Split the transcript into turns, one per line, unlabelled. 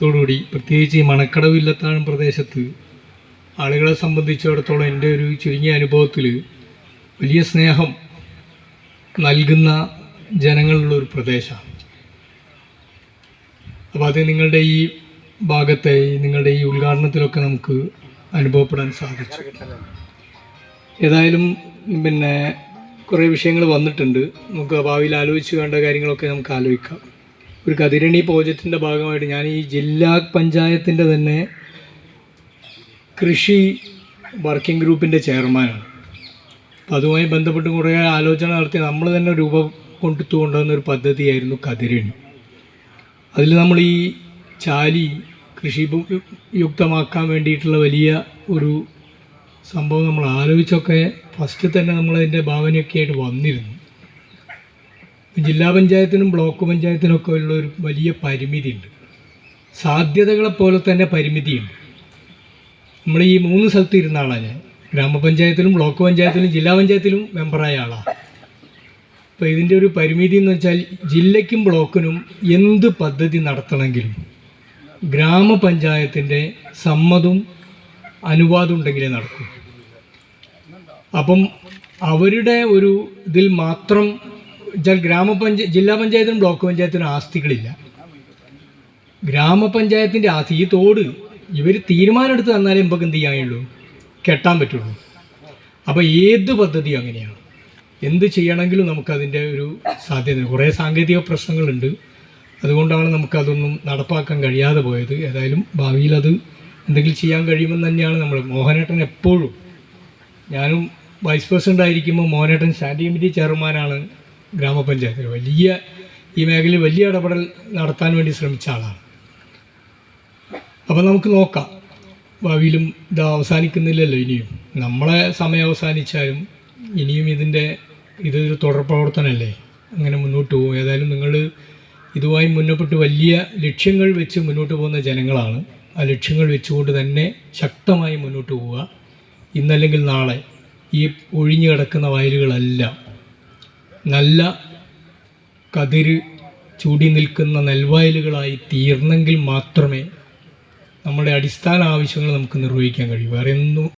ത്തോടുകൂടി പ്രത്യേകിച്ച് ഈ മണക്കടവ് ഇല്ലത്താഴം പ്രദേശത്ത് ആളുകളെ സംബന്ധിച്ചിടത്തോളം എന്റെ ഒരു ചുരുങ്ങിയ അനുഭവത്തിൽ വലിയ സ്നേഹം നൽകുന്ന ജനങ്ങളുള്ള ഒരു പ്രദേശമാണ്. അപ്പോൾ അത് നിങ്ങളുടെ ഈ ഭാഗത്തെ നിങ്ങളുടെ ഈ ഉദ്ഘാടനത്തിലൊക്കെ നമുക്ക് അനുഭവപ്പെടാൻ സാധിച്ചു. ഏതായാലും പിന്നെ കുറേ വിഷയങ്ങൾ വന്നിട്ടുണ്ട്. നമുക്ക് ഭാവിയിൽ ആലോചിച്ച് വേണ്ട കാര്യങ്ങളൊക്കെ നമുക്ക് ആലോചിക്കാം. ഒരു കതിരണി പ്രോജക്റ്റിന്റെ ഭാഗമായിട്ട് ഞാൻ ഈ ജില്ലാ പഞ്ചായത്തിന്റെ തന്നെ കൃഷി വർക്കിംഗ് ഗ്രൂപ്പിന്റെ ചെയർമാനാണ്. അപ്പോൾ അതുമായി ബന്ധപ്പെട്ട് കുറേ ആലോചന നടത്തി നമ്മൾ തന്നെ രൂപം കൊണ്ടു കൊണ്ടുവന്ന ഒരു പദ്ധതിയായിരുന്നു കതിരണി. അതിൽ നമ്മൾ ഈ ചാലി കൃഷി യുക്തമാക്കാൻ വേണ്ടിയിട്ടുള്ള വലിയ ഒരു സംഭവം നമ്മൾ ആലോചിച്ചൊക്കെ ഫസ്റ്റ് തന്നെ നമ്മളതിന്റെ ഭാവനയൊക്കെ ആയിട്ട് വന്നിരുന്നു. ജില്ലാ പഞ്ചായത്തിനും ബ്ലോക്ക് പഞ്ചായത്തിനും ഒക്കെ ഉള്ള ഒരു വലിയ പരിമിതിയുണ്ട്. സാധ്യതകളെ പോലെ തന്നെ പരിമിതിയുണ്ട്. നമ്മൾ ഈ മൂന്ന് സ്ഥലത്ത് ഇരുന്ന ആളാണ് ഞാൻ. ഗ്രാമപഞ്ചായത്തിലും ബ്ലോക്ക് പഞ്ചായത്തിലും ജില്ലാ പഞ്ചായത്തിലും മെമ്പറായ ആളാണ് അപ്പോൾ ഇതിന്റെ ഒരു പരിമിതി എന്ന് വെച്ചാൽ ജില്ലയ്ക്കും ബ്ലോക്കിനും എന്ത് പദ്ധതി നടത്തണമെങ്കിലും ഗ്രാമപഞ്ചായത്തിന്റെ സമ്മതവും അനുവാദം ഉണ്ടെങ്കിലേ നടക്കൂ. അപ്പം അവരുടെ ഒരു ഇതിൽ മാത്രം വെച്ചാൽ ഗ്രാമപഞ്ചായ ജില്ലാ പഞ്ചായത്തിനും ബ്ലോക്ക് പഞ്ചായത്തിനും ആസ്തികളില്ല. ഗ്രാമപഞ്ചായത്തിന്റെ ആസ്തി ഈ തോട് ഇവർ തീരുമാനമെടുത്ത് തന്നാലേ നമുക്ക് എന്ത് ചെയ്യാനുള്ളൂ? കെട്ടാൻ പറ്റുള്ളൂ. അപ്പോൾ ഏത് പദ്ധതിയും അങ്ങനെയാണ്. എന്ത് ചെയ്യണമെങ്കിലും നമുക്കതിന്റെ ഒരു സാധ്യത കുറേ സാങ്കേതിക പ്രശ്നങ്ങളുണ്ട്. അതുകൊണ്ടാണ് നമുക്കതൊന്നും നടപ്പാക്കാൻ കഴിയാതെ പോയത്. ഏതായാലും ഭാവിയിൽ അത് എന്തെങ്കിലും ചെയ്യാൻ കഴിയുമെന്ന് തന്നെയാണ് നമ്മൾ മോഹനേട്ടൻ എപ്പോഴും. ഞാനും വൈസ് പ്രസിഡന്റ് ആയിരിക്കുമ്പോൾ മോഹനേട്ടൻ സ്റ്റാൻഡിംഗ് കമ്മിറ്റി ചെയർമാനാണ്. ഗ്രാമപഞ്ചായത്തിൽ വലിയ ഈ മേഖലയിൽ വലിയ ഇടപെടൽ നടത്താൻ വേണ്ടി ശ്രമിച്ച ആളാണ്. അപ്പോൾ നമുക്ക് നോക്കാം. ഭാവിയിലും ഇത് അവസാനിക്കുന്നില്ലല്ലോ ഇനിയും. നമ്മളെ സമയം അവസാനിച്ചാലും ഇനിയും ഇതിന്റെ ഇതൊരു തുടർ പ്രവർത്തനമല്ലേ? അങ്ങനെ മുന്നോട്ട് പോകും. ഏതായാലും നിങ്ങൾ ഇതുമായി മുന്നോട്ട് വലിയ ലക്ഷ്യങ്ങൾ വെച്ച് മുന്നോട്ട് പോകുന്ന ജനങ്ങളാണ്. ആ ലക്ഷ്യങ്ങൾ വെച്ചുകൊണ്ട് തന്നെ ശക്തമായി മുന്നോട്ട് പോവുക. ഇന്നല്ലെങ്കിൽ നാളെ ഈ ഒഴിഞ്ഞു കിടക്കുന്ന വയലുകളെല്ലാം നല്ല കതിര് ചൂടി നിൽക്കുന്ന നെൽവയലുകളായി തീർന്നെങ്കിൽ മാത്രമേ നമ്മുടെ അടിസ്ഥാന ആവശ്യങ്ങൾ നമുക്ക് നിർവഹിക്കാൻ കഴിയൂ. വേറെ ഒന്നും